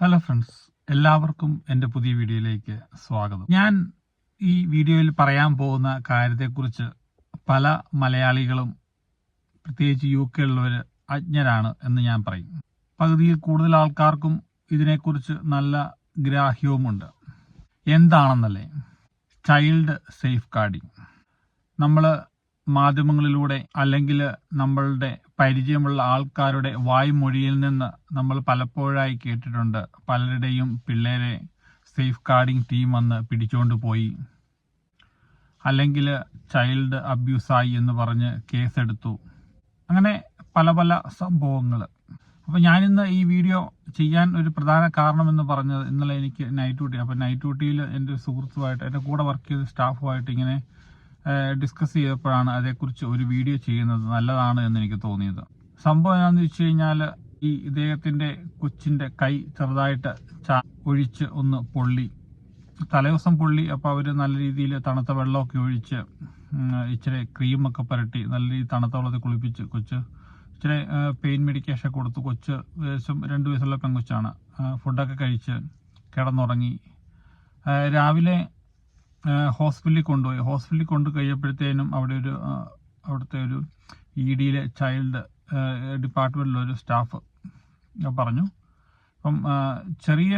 Hello friends എല്ലാവർക്കും എന്റെ പുതിയ വീഡിയോയിലേക്ക് സ്വാഗതം. ഞാൻ ഈ വീഡിയോയിൽ പറയാൻ പോകുന്ന കാര്യത്തെക്കുറിച്ച് പല മലയാളികളും പ്രത്യേകിച്ച് യു കെ ഉള്ളവർ അജ്ഞരാണ് എന്ന് ഞാൻ പറയും. പകുതിയിൽ കൂടുതൽ ആൾക്കാർക്കും ഇതിനെക്കുറിച്ച് നല്ല ഗ്രാഹ്യവുമുണ്ട്. എന്താണെന്നല്ലേ? ചൈൽഡ് സേഫ് ഗാർഡിങ് നമ്മൾ മാധ്യമങ്ങളിലൂടെ അല്ലെങ്കിൽ നമ്മളുടെ പരിചയമുള്ള ആൾക്കാരുടെ വായ്മൊഴിയിൽ നിന്ന് നമ്മൾ പലപ്പോഴായി കേട്ടിട്ടുണ്ട്. പലരുടെയും പിള്ളേരെ സേഫ് ഗാർഡിങ് ടീം വന്ന് പിടിച്ചുകൊണ്ട് പോയി. അല്ലെങ്കിൽ ചൈൽഡ് അബ്യൂസായി എന്ന് പറഞ്ഞ് കേസെടുത്തു. അങ്ങനെ പല പല സംഭവങ്ങൾ. അപ്പോൾ ഞാനിന്ന് ഈ വീഡിയോ ചെയ്യാൻ ഒരു പ്രധാന കാരണം എന്ന് പറഞ്ഞത് ഇന്നലെ എനിക്ക് നൈറ്റ് ഡ്യൂട്ടി അപ്പോൾ നൈറ്റ് ഡ്യൂട്ടിയിൽ എന്റെ ഒരു സുഹൃത്തുമായിട്ട് എന്റെ കൂടെ വർക്ക് ചെയ്ത സ്റ്റാഫുമായിട്ട് ഇങ്ങനെ ഡിസ്കസ് ചെയ്തപ്പോഴാണ് അതേക്കുറിച്ച് ഒരു വീഡിയോ ചെയ്യുന്നത് നല്ലതാണ് എന്ന് എനിക്ക് തോന്നിയത്. സംഭവം എന്താണെന്ന് വെച്ച് കഴിഞ്ഞാൽ ഈ ഇദ്ദേഹത്തിന്റെ കൊച്ചിന്റെ കൈ ചെറുതായിട്ട് ചാ ഒഴിച്ച് ഒന്ന് പൊള്ളി. തലേദിവസം പൊള്ളി അപ്പോൾ അവർ നല്ല രീതിയിൽ തണുത്ത വെള്ളമൊക്കെ ഒഴിച്ച് ഇച്ചിരി ക്രീമൊക്കെ പുരട്ടി നല്ല രീതിയിൽ തണുത്ത വെള്ളത്തിൽ കുളിപ്പിച്ച് കൊച്ച് ഇച്ചിരി പെയിൻ മെഡിക്കേഷൻ കൊടുത്തു കൊച്ച് ഏകദേശം രണ്ട് വയസ്സുള്ള പെങ്കൊച്ചാണ് ആ, ഫുഡൊക്കെ കഴിച്ച് കിടന്നുറങ്ങി. രാവിലെ ഹോസ്പിറ്റലിൽ കൊണ്ടുപോയി. ഹോസ്പിറ്റലിൽ കൊണ്ടു കഴിയപ്പോഴത്തേനും അവിടെ ഒരു അവിടുത്തെ ഒരു ഇ ഡിയിലെ ചൈൽഡ് ഡിപ്പാർട്ട്മെന്റിലെ ഒരു സ്റ്റാഫ് പറഞ്ഞു. അപ്പം ചെറിയ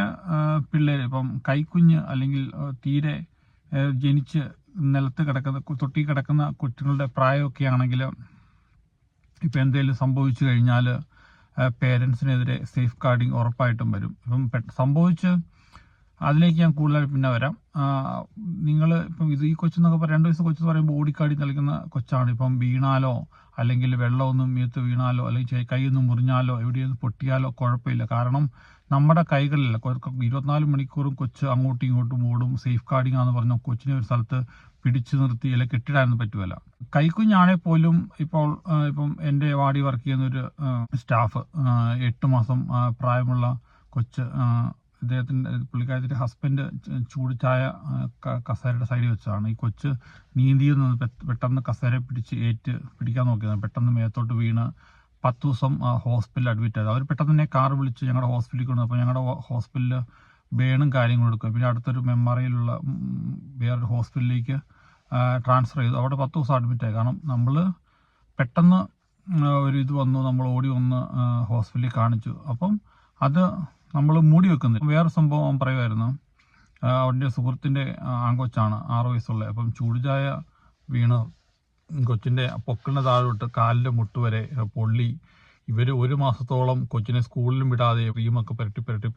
പിള്ളേർ ഇപ്പം കൈക്കുഞ്ഞ് അല്ലെങ്കിൽ തീരെ ജനിച്ച് നിലത്ത് കിടക്കുന്ന തൊട്ടി കിടക്കുന്ന കുട്ടികളുടെ പ്രായമൊക്കെ ആണെങ്കിൽ ഇപ്പം എന്തെങ്കിലും സംഭവിച്ചു കഴിഞ്ഞാൽ പേരൻസിനെതിരെ സേഫ് ഗാർഡിങ് ഉറപ്പായിട്ടും വരും. ഇപ്പം സംഭവിച്ച് അതിലേക്ക് ഞാൻ കൂടുതൽ പിന്നെ വരാം. നിങ്ങൾ ഇപ്പം ഇത് ഈ കൊച്ചെന്നൊക്കെ പറയാം രണ്ട് വയസ്സ് കൊച്ചെന്ന് പറയുമ്പോൾ ഓടിക്കാടി നൽകുന്ന കൊച്ചാണ്. ഇപ്പം വീണാലോ അല്ലെങ്കിൽ വെള്ളമൊന്നും മീത്ത് വീണാലോ അല്ലെങ്കിൽ കൈയൊന്നും മുറിഞ്ഞാലോ എവിടെയൊന്നും പൊട്ടിയാലോ കുഴപ്പമില്ല. കാരണം നമ്മുടെ കൈകളിലല്ല കൊ- കൊ- ഇരുപത്തിനാല് മണിക്കൂറും കൊച്ച് അങ്ങോട്ടും ഇങ്ങോട്ടും ഓടും. സേഫ് ഗാർഡിംഗ് ആണെന്ന് പറഞ്ഞാൽ കൊച്ചിനെ ഒരു സ്ഥലത്ത് പിടിച്ചു നിർത്തി അല്ലെങ്കിൽ കെട്ടിടാനൊന്നും പറ്റുമല്ല കൈക്കുഞ്ഞാണെങ്കിൽ പോലും ഇപ്പോൾ ഇപ്പം എന്റെ വാടി വർക്ക് ചെയ്യുന്ന ഒരു സ്റ്റാഫ് എട്ട് മാസം പ്രായമുള്ള കൊച്ച് ആ, ഇദ്ദേഹത്തിന്റെ പുള്ളിക്കാരത്തിന്റെ ഹസ്ബൻഡ് ചൂട് ചായ കസേരയുടെ സൈഡിൽ വെച്ചതാണ് ഈ കൊച്ച് നീന്തിയിൽ നിന്ന് പെട്ടെന്ന് കസേര പിടിച്ച് ഏറ്റ് പിടിക്കാൻ നോക്കിയതാണ്. പെട്ടെന്ന് മേത്തോട്ട് വീണ് പത്ത് ദിവസം ഹോസ്പിറ്റലിൽ അഡ്മിറ്റ് ആയത് അവർ പെട്ടെന്ന് തന്നെ കാർ വിളിച്ച് ഞങ്ങളുടെ ഹോസ്പിറ്റലിൽ കൊണ്ടു അപ്പോൾ ഞങ്ങളുടെ ഹോസ്പിറ്റലിൽ ബേണും കാര്യങ്ങളും എടുക്കും പിന്നെ അടുത്തൊരു മെമ്മറിയിലുള്ള വേറൊരു ഹോസ്പിറ്റലിലേക്ക് ട്രാൻസ്ഫർ ചെയ്തു. അവിടെ പത്ത് ദിവസം അഡ്മിറ്റ് ആയി. കാരണം നമ്മൾ പെട്ടെന്ന് ഒരു ഇത് വന്നു. നമ്മൾ ഓടി വന്ന് ഹോസ്പിറ്റലിൽ കാണിച്ചു. അപ്പം അത് നമ്മൾ മൂടി വെക്കുന്നത്. വേറെ സംഭവം അവൻ പറയുമായിരുന്നു അവന്റെ സുഹൃത്തിന്റെ ആങ്കൊച്ചാണ് ആറ് വയസ്സുള്ള. അപ്പം ചൂടുചായ വീണ് കൊച്ചിന്റെ പൊക്കിളിന് താഴോട്ട് കാലിന്റെ മുട്ട് വരെ പൊള്ളി. ഇവർ ഒരു മാസത്തോളം കൊച്ചിനെ സ്കൂളിലും വിടാതെ ക്രീമൊക്കെ പുരട്ടി പുരട്ടി